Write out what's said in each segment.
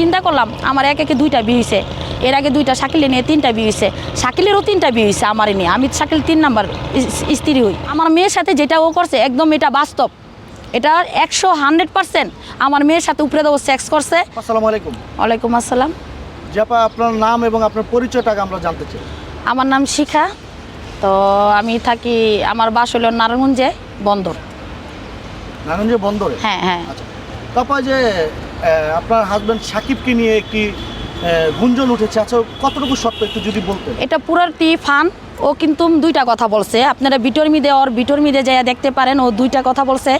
চিন্তা করলাম আমার এক একে দুইটা বিয়ে হয়েছে এর আগে দুইটা শাকিলে নিয়ে তিনটা বিয়ে হয়েছে শাকিলেরও তিনটা বিয়ে হয়েছে আমার নিয়ে। আমি শাকিল তিন নাম্বার স্ত্রী হই। আমার মেয়ের সাথে যেটা ও করছে একদম এটা বাস্তব। এটা একশো হান্ড্রেড পার্সেন্ট আমার মেয়ের সাথে উপরে দেবো সেক্স করছে। আসসালামু আলাইকুম। ওয়ালাইকুম আসসালাম। জাপা আপনার নাম এবং আপনার পরিচয়টাকে আমরা জানতে চাই। আমার নাম শিখা। তো আমি থাকি আমার বাস হলো নারায়ণগঞ্জে বন্দর। নারায়ণগঞ্জ বন্দরে? হ্যাঁ হ্যাঁ। আচ্ছা। তারপর যে আপনার হাজব্যান্ড সাকিবকে নিয়ে একটি গুঞ্জন উঠেছে। আচ্ছা কতটুকু সত্য একটু যদি বলতেন? এটা পুরোটি ফান। ও কিন্তু দুইটা কথা বলছে। আপনারা বিটর মিদে ওর বিটর মিদে যাইয়া দেখতে পারেন, ও দুইটা কথা বলছে।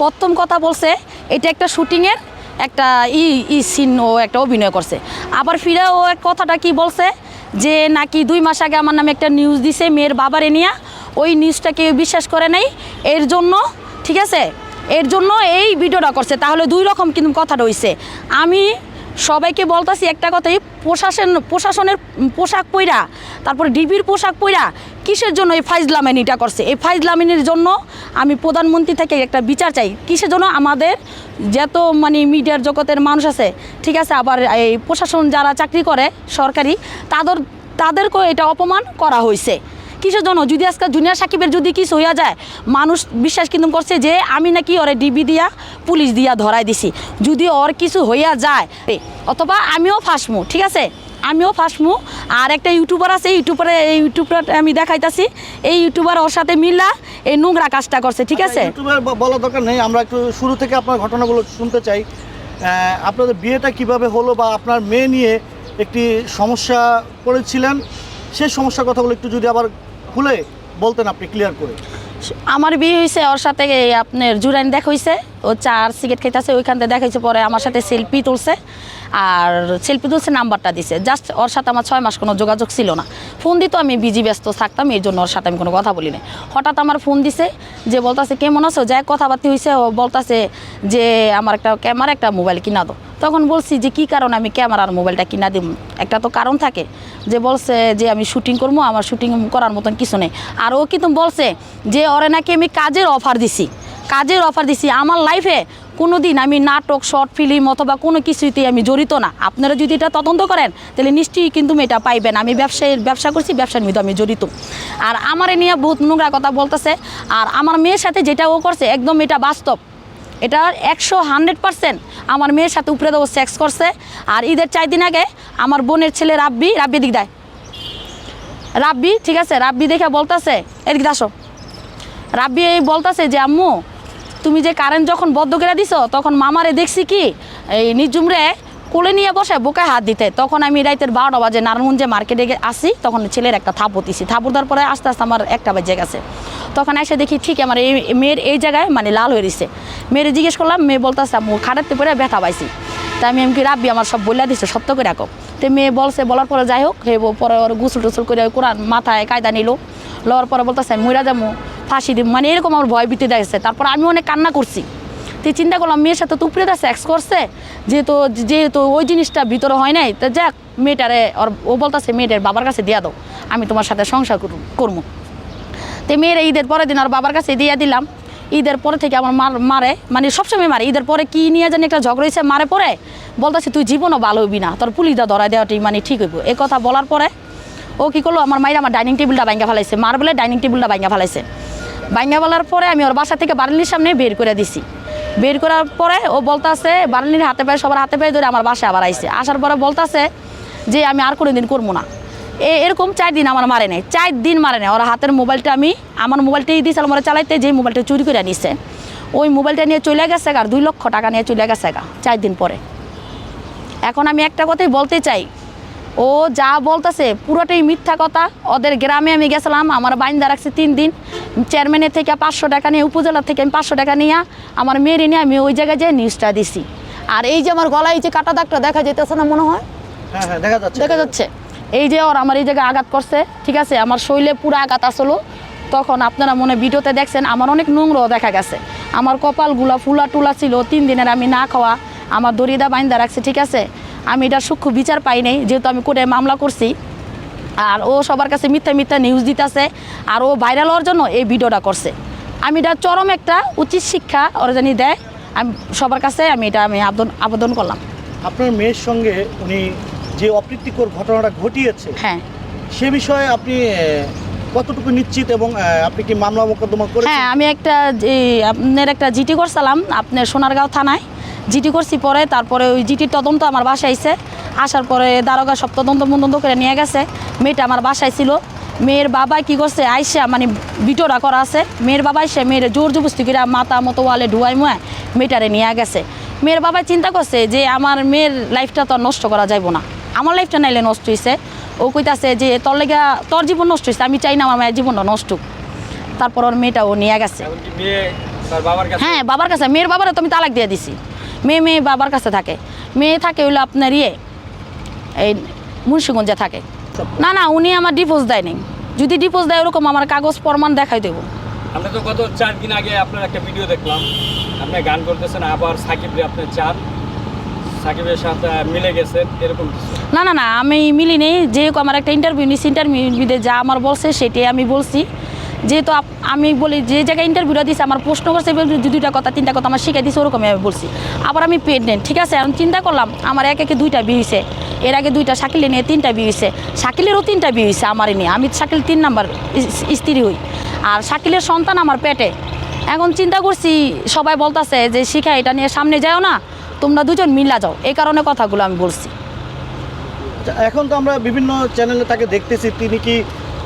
প্রথম কথা বলছে, এটা একটা শুটিংয়ের একটা ই ই সিন ও একটা অভিনয় করছে। আবার ফিরে ও এক কথাটা কি বলছে, যে নাকি দুই মাস আগে আমার নামে একটা নিউজ দিছে, মেয়ের বাবারে নিয়ে। ওই নিউজটা কেউ বিশ্বাস করে নাই। এর জন্য, ঠিক আছে? এর জন্য এই ভিডিওটা করছে। তাহলে দুই রকম কিন্তু কথা রয়েছে। আমি সবাইকে বলতাছি একটা কথাই, প্রশাসন, প্রশাসনের পোশাক পইরা, তারপরে ডিবির পোশাক পইরা কিসের জন্য এই ফাইজলামিনিটা করছে? এই ফাইজলামিনির জন্য আমি প্রধানমন্ত্রী থেকে একটা বিচার চাই। কিসের জন্য? আমাদের যত মানে মিডিয়ার জগতের মানুষ আছে, ঠিক আছে, আবার এই প্রশাসন যারা চাকরি করে সরকারি, তাদের, তাদেরকেও এটা অপমান করা হয়েছে কিসের জন্য? যদি আজকে জুনিয়র সাকিবের যদি কিছু হইয়া যায় মানুষ বিশ্বাস কিন্তু করছে যে আমি নাকি ওরে ডিবি দিয়া পুলিশ দিয়া ধরাই দিছি। যদি ওর কিছু হইয়া যায় অথবা আমিও ফাঁসমু ঠিক আছে? আমিও ফাঁসমু। আর একটা ইউটিউবার আছে ইউটিউবারে এই ইউটিউবার আমি দেখাইতাছি। এই ইউটিউবার ওর সাথে মিলা এই নোংরা কাজটা করছে ঠিক আছে? ইউটিউবে ব- বলার দরকার নেই আমরা একটু শুরু থেকে আপনার ঘটনাগুলো শুনতে চাই। আপনাদের বিয়েটা কীভাবে হলো বা আপনার মেয়ে নিয়ে একটি সমস্যা করেছিলেন সেই সমস্যার কথাগুলো একটু যদি আবার খুলে বলতেন আপনি ক্লিয়ার করে। আমার বিয়ে হয়েছে ওর সাথে আপনার জুরাইন দেখা হয়েছে ও চার সিগারেট খাইতেছে, ওইখান থেকে দেখাইছে পরে আমার সাথে সেলফি তুলছে, আর সেলফি তুলছে, নাম্বারটা দিছে। জাস্ট ওর সাথে আমার ছয় মাস কোনো যোগাযোগ ছিল না। ফোন দিত, আমি বিজি ব্যস্ত থাকতাম, এই জন্য ওর সাথে আমি কোনো কথা বলি না হঠাৎ আমার ফোন দিছে, যে বলতাছে, কেমন আছো? যাই কথাবার্তা হয়েছে ও বলতাছে যে, আমার একটা ক্যামেরা একটা মোবাইল কিনা দো তখন বলছি যে, কি কারণে আমি ক্যামেরার মোবাইলটা কিনা দিব? একটা তো কারণ থাকে যে, বলছে যে, আমি শুটিং করব, আমার শুটিং করার মতন কিছু নেই। আর ও কিন্তু বলছে যে, ওরে নাকি আমি কাজের অফার দিছি। কাজের অফার দিছি। আমার লাইফে কোনো দিন আমি নাটক, শর্ট ফিল্ম অথবা কোনো কিছুতেই আমি জড়িত না। আপনারা যদি এটা তদন্ত করেন, তাহলে নিশ্চয়ই কিন্তু এটা পাইবেন। আমি ব্যবসায়, ব্যবসা করছি, ব্যবসার মধ্যে আমি জড়িত। আর আমার নিয়ে বহুত নোংরা কথা বলতেছে। আর আমার মেয়ের সাথে যেটা ও করছে, একদম এটা বাস্তব। এটা একশো হান্ড্রেড পার্সেন্ট আমার মেয়ের সাথে উপরে দেবো সেক্স করছে। আর ঈদের চার দিন আগে আমার বোনের ছেলে রাব্বি রাব্বি দিক দেয়। রাব্বি, ঠিক আছে, রাব্বি দেখে বলতাছে, এদিকে আসো। রাব্বি এই বলতাছে যে, আম্মু, তুমি যে কারেন্ট যখন বদ্ধ করে দিছো, তখন মামারে দেখছি কি, এই নিজুমরে কোলে নিয়ে বসে বোকায় হাত দিতে। তখন আমি রাইতের বারোটা বাজে নারায়ণগঞ্জে মার্কেটে আসি, তখন ছেলের একটা থাপড় দিছি। থাপড় দেওয়ার পরে আস্তে আস্তে আমার একটা বাজে গেছে। তখন এসে দেখি, ঠিক আমার এই মেয়ের এই জায়গায় মানে লাল হয়ে রয়েছে মেয়ের জিজ্ঞেস করলাম, মেয়ে বলতেছে, আম্মু, খাটাতে পরে ব্যথা পাইছি। তা আমি এমকি রাব্বি আমার সব বলে দিছে, সত্য করে রাখো। তো মেয়ে বলছে, বলার পরে যাই হোক। হে পরে ওর গুসল টুসল করে কোরআন মাথায় কায়দা নিল। লওয়ার পরে বলতেছে, মইরা যাব ফাঁসি দিব মানে এরকম আমার ভয় ভীতি দেখছে তারপর আমি অনেক কান্না করছি। তুই চিন্তা করলাম, মেয়ের সাথে তুপড়ে দেয় সেক্স করছে। যেহেতু যেহেতু ওই জিনিসটা ভিতরে হয় নাই, তা যাক, মেয়েটারে ওর, ও বলতেছে, মেয়েটার বাবার কাছে দিয়া দাও, আমি তোমার সাথে সংসার করব তো মেয়ের ঈদের পরের দিন আর বাবার কাছে দিয়ে দিলাম। ঈদের পরে থেকে আমার মার মারে মানে সবসময় মারে। ঈদের পরে কি নিয়ে জানি একটা ঝগড়া হয়েছে মারে পরে বলতেছে, তুই জীবনও ভালো হবি না, তোর পুলিশটা ধরাই দেওয়াটি মানে ঠিক হইব। এই কথা বলার পরে ও কি করল, আমার মায়ের আমার ডাইনিং টেবিলটা ভাঙ্গা ফেলাইছে। মার বলে ডাইনিং টেবিলটা ভাঙ্গা ফেলাইছে। ভাঙ্গা ফেলার পরে আমি ওর বাসা থেকে বারালির সামনে বের করে দিছি। বের করার পরে ও বলতাছে বারালির হাতে পায়ে, সবার হাতে পায়ে ধরে আমার বাসায় আবার আইছে। আসার পরে বলতাছে যে, আমি আর কোনো দিন করব না। এ এরকম চার দিন আমার মারে নেই। চার দিন মারে নেই। ওর হাতের মোবাইলটা আমি আমার মোবাইলটাই দিয়েছিলাম ওরা চালাইতে যে মোবাইলটা চুরি করে নিছে। ওই মোবাইলটা নিয়ে চলে গেছে গা, আর দুই লক্ষ টাকা নিয়ে চলে গেছে গা চার দিন পরে। এখন আমি একটা কথাই বলতে চাই। ও যা বলতেছে পুরোটাই মিথ্যা কথা। ওদের গ্রামে আমি গেছিলাম আমার বাইন্দা রাখছে তিন দিন। চেয়ারম্যানের থেকে পাঁচশো টাকা নিয়ে উপজেলা থেকে আমি পাঁচশো টাকা নিয়ে আমার মেয়ের নিয়ে আমি ওই জায়গায় যেয়ে নিউজটা দিছি। আর এই যে আমার গলায় যে কাটা দাগটা দেখা যেতেছে না মনে হয়? হ্যাঁ হ্যাঁ দেখা যাচ্ছে। দেখা যাচ্ছে। এই যে ওর আমার এই জায়গায় আঘাত করছে, ঠিক আছে? আমার শৈলে পুরো আঘাত আসলো। তখন আপনারা মনে ভিডিওতে দেখছেন, আমার অনেক নোংরাও দেখা গেছে। আমার কপালগুলা ফুলা টুলা ছিল, তিন দিনের আমি না খাওয়া, আমার দরিদা বাইন্দা রাখছে, ঠিক আছে? আমি এটা সূক্ষ্ম বিচার পাই নাই, যেহেতু আমি কোর্টে মামলা করছি। আর ও সবার কাছে মিথ্যা মিথ্যা নিউজ দিতেছে, আর ও ভাইরাল হওয়ার জন্য এই ভিডিওটা করছে। আমি এটা চরম একটা উচিত শিক্ষা, ওরা জানি দেয়। আমি সবার কাছে আমি এটা আমি আবেদন আবেদন করলাম। আপনার মেয়ের সঙ্গে উনি যে অপ্রীতিকর ঘটনাটা ঘটিয়েছে হ্যাঁ। সে বিষয়ে আপনি কতটুকু নিশ্চিত এবং আপনি কি মামলা মোকদ্দমা করেছেন? হ্যাঁ আমি একটা যে আপনার একটা জিটি করছিলাম আপনার সোনারগাঁও থানায়। জিটি করছি পরে তারপরে ওই জিটির তদন্ত আমার বাসায় আইছে। আসার পরে দারোগা সব তদন্ত মদন্ত করে নিয়ে গেছে। মেয়েটা আমার বাসায় ছিল। মেয়ের বাবা কি করছে আইসা মানে বিটোরা করা আছে। মেয়ের বাবা এসে মেয়ের জোর জবস্তি করে মাথা মতো ওয়ালে ডুয়াই মুয়ায় মেয়েটারে নিয়ে গেছে। মেয়ের বাবা চিন্তা করছে যে আমার মেয়ের লাইফটা তো আর নষ্ট করা যাইব না। আমার লাইফটা নাইলে নষ্ট হয়েছে ও কইতাছে যে তোর লেগা তোর জীবন নষ্ট হয়েছে আমি চাই না আমার মায়ের জীবনটা নষ্ট। তারপর ওর মেয়েটা ও নিয়ে গেছে। বাবার হ্যাঁ বাবার কাছে। মেয়ের বাবারও তো আমি তালাক দিয়ে দিছি। মেয়ে মেয়ে বাবার কাছে থাকে। মেয়ে থাকে হইল আপনার ইয়ে এই মুন্সিগঞ্জে থাকে। না না উনি আমার ডিভোর্স দেয়নি যদি ডিভোর্স দেয় ওরকম আমার কাগজ প্রমাণ দেখাই দেবো। আমরা তো গত চার দিন আগে আপনার একটা ভিডিও দেখলাম। আপনি গান করতেছেন আবার সাকিব রে আপনি চান। সাকিবের সাথে মিলে গেছেন এরকম না না না, আমি মিলি নেই। যেহেতু আমার একটা ইন্টারভিউ নিছি ইন্টারভিউতে যা আমার বলছে সেটাই আমি বলছি। যেহেতু আমি বলি, যে জায়গায় ইন্টারভিউটা দিয়েছে আমার প্রশ্ন করছে দুইটা কথা, তিনটা কথা আমার শিখে দিয়েছে ওরকমই আমি বলছি। আবার আমি প্রেগনেন্ট ঠিক আছে? আমি চিন্তা করলাম, আমার এক একে দুইটা বিয়ে হয়েছে এর আগে দুইটা শাকিলে নিয়ে তিনটা বিয়ে হয়েছে শাকিলেরও তিনটা বিয়ে হয়েছে আমারই নিয়ে। আমি শাকিল তিন নাম্বার স্ত্রী হই। আর শাকিলের সন্তান আমার পেটে। এখন চিন্তা করছি, সবাই বলতাছে যে, শিখা, এটা নিয়ে সামনে যাও না। তোমরা দুজন মিলা যাও এই কারণে কথাগুলো আমি বলছি। আচ্ছা, এখন তো আমরা বিভিন্ন চ্যানেলে তাকে দেখতেছি তিনি কি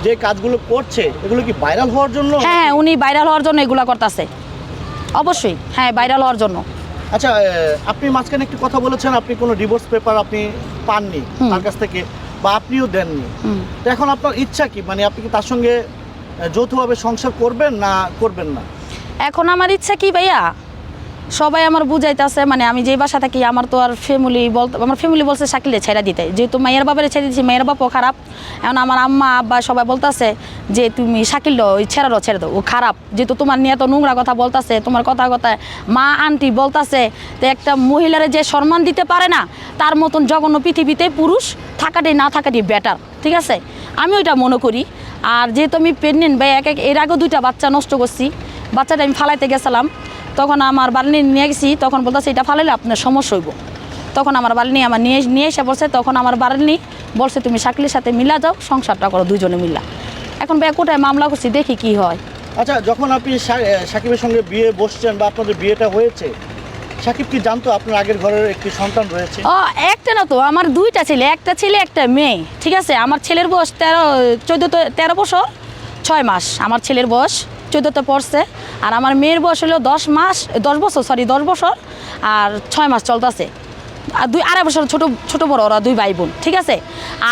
যে কাজগুলো করছে এগুলো কি ভাইরাল হওয়ার জন্য? হ্যাঁ হ্যাঁ উনি ভাইরাল হওয়ার জন্য এগুলা করতেছে। অবশ্যই হ্যাঁ ভাইরাল হওয়ার জন্য। আচ্ছা আপনি মাঝখানে একটি কথা বলেছেন আপনি কোনো ডিভোর্স পেপার আপনি পাননি। তার কাছ থেকে বা আপনিও দেননি। তো এখন আপনার ইচ্ছা কি? মানে আপনি কি তার সঙ্গে যৌথভাবে সংসার করবেন না করবেন না? এখন আমার ইচ্ছা কি ভাইয়া? সবাই আমার বুঝাইতেছে মানে আমি যে বাসা থাকি, আমার তো আর ফ্যামিলি বলতে আমার ফ্যামিলি বলছে শাকিলে ছেড়ে দিতে। যেহেতু মায়ের বাবারে ছেড়ে দিচ্ছি মায়ের বাপও খারাপ। এখন আমার আম্মা, আব্বা সবাই বলতাছে যে, তুমি শাকিল ওই ছেড়ে দাও ছেড়ে দাও। ও খারাপ। যেহেতু তোমার নিয়ে তো নোংরা কথা বলতাছে, তোমার কথা কথা মা, আন্টি বলতাছে, তো একটা মহিলারে যে সম্মান দিতে পারে না, তার মতন জঘন্য পৃথিবীতে পুরুষ থাকাটি না থাকাটি বেটার ঠিক আছে? আমি ওইটা মনে করি। আর যেহেতু আমি প্রেগনেন্ট বা এক এক এর আগেও দুইটা বাচ্চা নষ্ট করছি। বাচ্চাটা আমি ফালাইতে গেছিলাম। তখন আমার বালনি নিয়ে গেছি তখন বলতেছে এটা ফালাইলে আপনার সমস্যা হইব। তখন আমার বালনি আমার নিয়ে নিয়ে এসে বলছে তখন আমার বালনি বলছে তুমি শাকলির সাথে মিলা যাও সংসারটা করো দুজনে মিলা। এখন ভাই কোথায় মামলা করছি দেখি কি হয়। আচ্ছা যখন আপনি সাকিবের সঙ্গে বিয়ে বসছেন বা আপনাদের বিয়েটা হয়েছে সাকিব কি জানতো আপনার আগের ঘরের একটি সন্তান রয়েছে? ও একটা না তো আমার দুইটা ছেলে একটা ছেলে একটা মেয়ে ঠিক আছে? আমার ছেলের বয়স তেরো চোদ্দ তেরো বছর ছয় মাস আমার ছেলের বয়স। চোদ্দোতে পড়ছে। আর আমার মেয়ের বয়স হলো দশ মাস, দশ বছর সরি দশ বছর আর ছয় মাস চলতেছে। আর দুই, আড়াই বছর ছোট ছোট বড়, ওরা দুই ভাই বোন ঠিক আছে?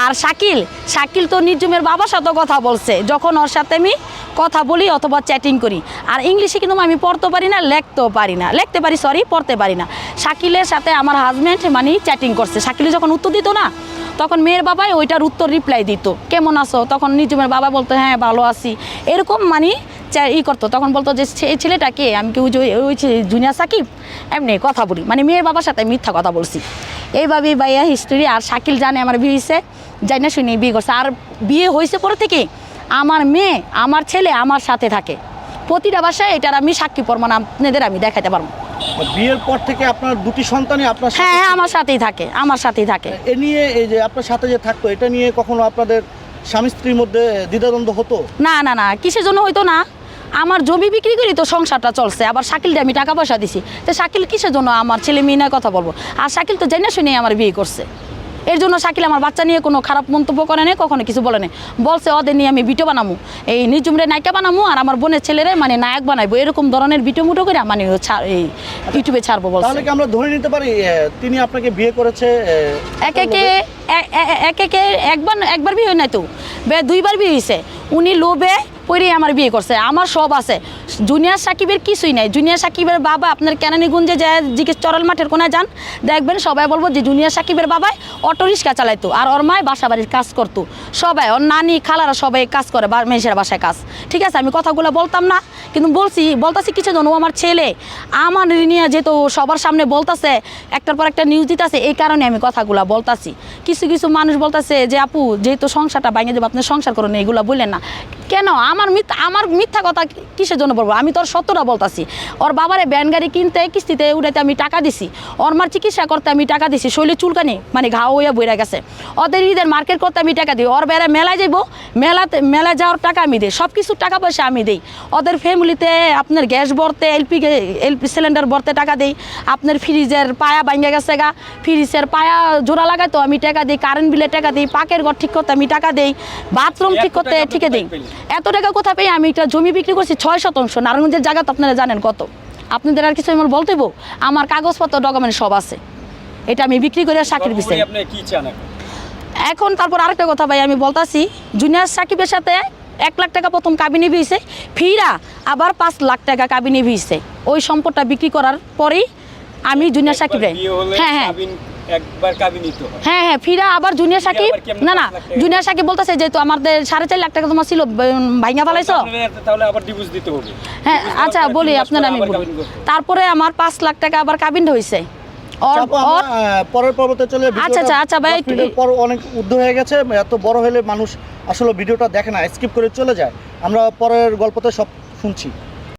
আর শাকিল শাকিল তো নিজুমের বাবার সাথে কথা বলছে। যখন ওর সাথে আমি কথা বলি অথবা চ্যাটিং করি। আর ইংলিশে কিন্তু আমি পড়তে পারি না, লিখতেও পারি না। লিখতে পারি সরি পড়তে পারি না। শাকিলের সাথে আমার হাজব্যান্ড মানে চ্যাটিং করছে। শাকিল যখন উত্তর দিত না, তখন মেয়ের বাবাই ওইটার উত্তর রিপ্লাই দিত। কেমন আছো? তখন নিজুমের বাবা বলতো হ্যাঁ ভালো আছি। এরকম মানে ই করতো তখন বলতো যে "ছে- এই ছেলেটা কে? আমি কি ওই ওই যে জুনিয়া সাকিব? এমনি কথা বলি। মানে মেয়ের বাবার সাথে মিথ্যা কথা বলছি। এইভাবেই ভাইয়া হিস্টোরি আর শাকিল জানে আমার বিয়ে হয়েছে যাই না শুনি বিয়ে করছে। আর বিয়ে হয়েছে পরে থেকে আমার মেয়ে আমার ছেলে আমার সাথে থাকে। প্রতিটা বাসায় এটার আমি সাক্ষী প্রমাণ আপনাদের আমি দেখাতে পারব। বিয়ের পর থেকে আপনার দুটি সন্তানই আপনার হ্যাঁ হ্যাঁ আমার সাথেই থাকে আমার সাথেই থাকে। এ নিয়ে এই যে আপনার সাথে যে থাকতো এটা নিয়ে কখনো আপনাদের স্বামী স্ত্রীর মধ্যে দ্বিধাদ্বন্দ্ব হতো? না না না কিসের জন্য হইতো না? আমার জমি বিক্রি করি তো সংসারটা চলছে আবার শাকিলটা আমি টাকা পয়সা দিছি। তো শাকিল কিসের জন্য আমার ছেলে মেয়ে নিয়ে কথা বলব? আর শাকিল তো জেনে শুনে আমার বিয়ে করছে। এর জন্য শাকিল আমার বাচ্চা নিয়ে কোনো খারাপ মন্তব্য করে নেই কখনো কিছু বলে নেই। বলছে ওদের নিয়ে আমি ভিডিও বানাবো এই নিজুমরে নায়িকা বানাবো আর আমার বোনের ছেলেরে মানে নায়ক বানাবো এরকম ধরনের ভিডিও মুটো করে মানে এই ইউটিউবে ছাড়বো বলছে। তাহলে কি আমরা ধরে নিতে পারি তিনি আপনাকে বিয়ে করেছে এক একে এক একে একবার একবার বিয়ে হয় নাই তো? বে- দুইবার বিয়ে হয়েছে উনি লোভে পরে আমার বিয়ে করছে, আমার সব আছে। জুনিয়র সাকিবের কিছুই নাই। জুনিয়র সাকিবের বাবা আপনার কেনানিগঞ্জে যায়, জিজ্ঞেস চরল মাঠের কোনায় যান, দেখবেন সবাই বলব যে জুনিয়র সাকিবের বাবাই অটো রিক্সা চালাইতো, আর ওর মায় বাসা বাড়ির কাজ করতো। সবাই, ওর নানি, খালারা সবাই কাজ করে, বা মেয়েছের বাসায় কাজ। ঠিক আছে, আমি কথাগুলো বলতাম না, কিন্তু বলছি, বলতাছি কিছু জন ও আমার ছেলে। আমার নিয়ে যেহেতু সবার সামনে বলতাছে, একটার পর একটা নিউজ দিতেছে, এই কারণে আমি কথাগুলা বলতাছি। কিছু কিছু মানুষ বলতাছে যে, আপু, যেহেতু সংসারটা ভাঙে যাবে আপনি সংসার করুন, এগুলা বললেন না। কেন? আমার মিথ্যা আমার মিথ্যা কথা কিসের জন্য বলব? আমি তোর সত্যটা বলতাছি। ওর বাবারে ব্যান গাড়ি কিনতে কিস্তিতে উঠাতে আমি টাকা দিছি। ওর মার চিকিৎসা করতে আমি টাকা দিছি। শৈলে চুলকানি মানে ঘাও হইয়া বইরা গেছে। ওদের ঈদের মার্কেট করতে আমি টাকা দিই। ওর বেড়া মেলায় যাইব। মেলাতে মেলায় যাওয়ার টাকা আমি দিই। সব কিছুর টাকা পয়সা আমি দিই। ওদের ফ্যামিলিতে আপনার গ্যাস ভরতে এলপি এলপি সিলিন্ডার ভরতে টাকা দিই। আপনার ফ্রিজের পায়া ভাঙ্গে গেছে গা। ফ্রিজের পায়া জোড়া লাগাইতো আমি টাকা দিই। কারেন্ট বিলে টাকা দিই। পাকের ঘর ঠিক করতে আমি টাকা দিই। বাথরুম ঠিক করতে ঠিকে দিই? এত টাকা কোথা পেয়ে আমি একটা জমি বিক্রি করছি ছয় শতাংশ? নারায়ণগঞ্জের জায়গা তো আপনারা জানেন কত। আপনাদের আর কিছু আমার বলতেইব আমার কাগজপত্র ডকুমেন্ট সব আছে। এটা আমি বিক্রি করে চান এখন? তারপর আরেকটা কথা ভাই আমি বলতাছি জুনিয়র সাকিবের সাথে এক লাখ টাকা প্রথম কাবিনে ভিয়েছে ফিরা আবার পাঁচ লাখ টাকা কাবিনে ভিয়েছে ওই সম্পদটা বিক্রি করার পরেই আমি জুনিয়র সাকিব হ্যাঁ হ্যাঁ। একবার নিতে হয়। হ্যাঁ হ্যাঁ ফিরা আবার জুনিয়র সাকিব? না না? জুনিয়র সাকিব বলতেছে যেহেতু আমাদের সাড়ে চার লাখ টাকা তোমার ছিল ভাইঙ্গা ফেলাইছো? তাহলে আবার ডিভোর্স দিতে হবে। হ্যাঁ আচ্ছা বলি আপনার আমি। তারপরে আমার পাঁচ লাখ টাকা আবার কাবিন হয়েছে পরের পর্বতে চলে আচ্ছা, আচ্ছা, আচ্ছা, ভাই, মিনিটের একটু- পর অনেক উদ্ধ হয়ে গেছে এত বড় হলে মানুষ আসলে ভিডিওটা দেখে না স্কিপ করে চলে যায়। আমরা পরের গল্পতে সব শুনছি।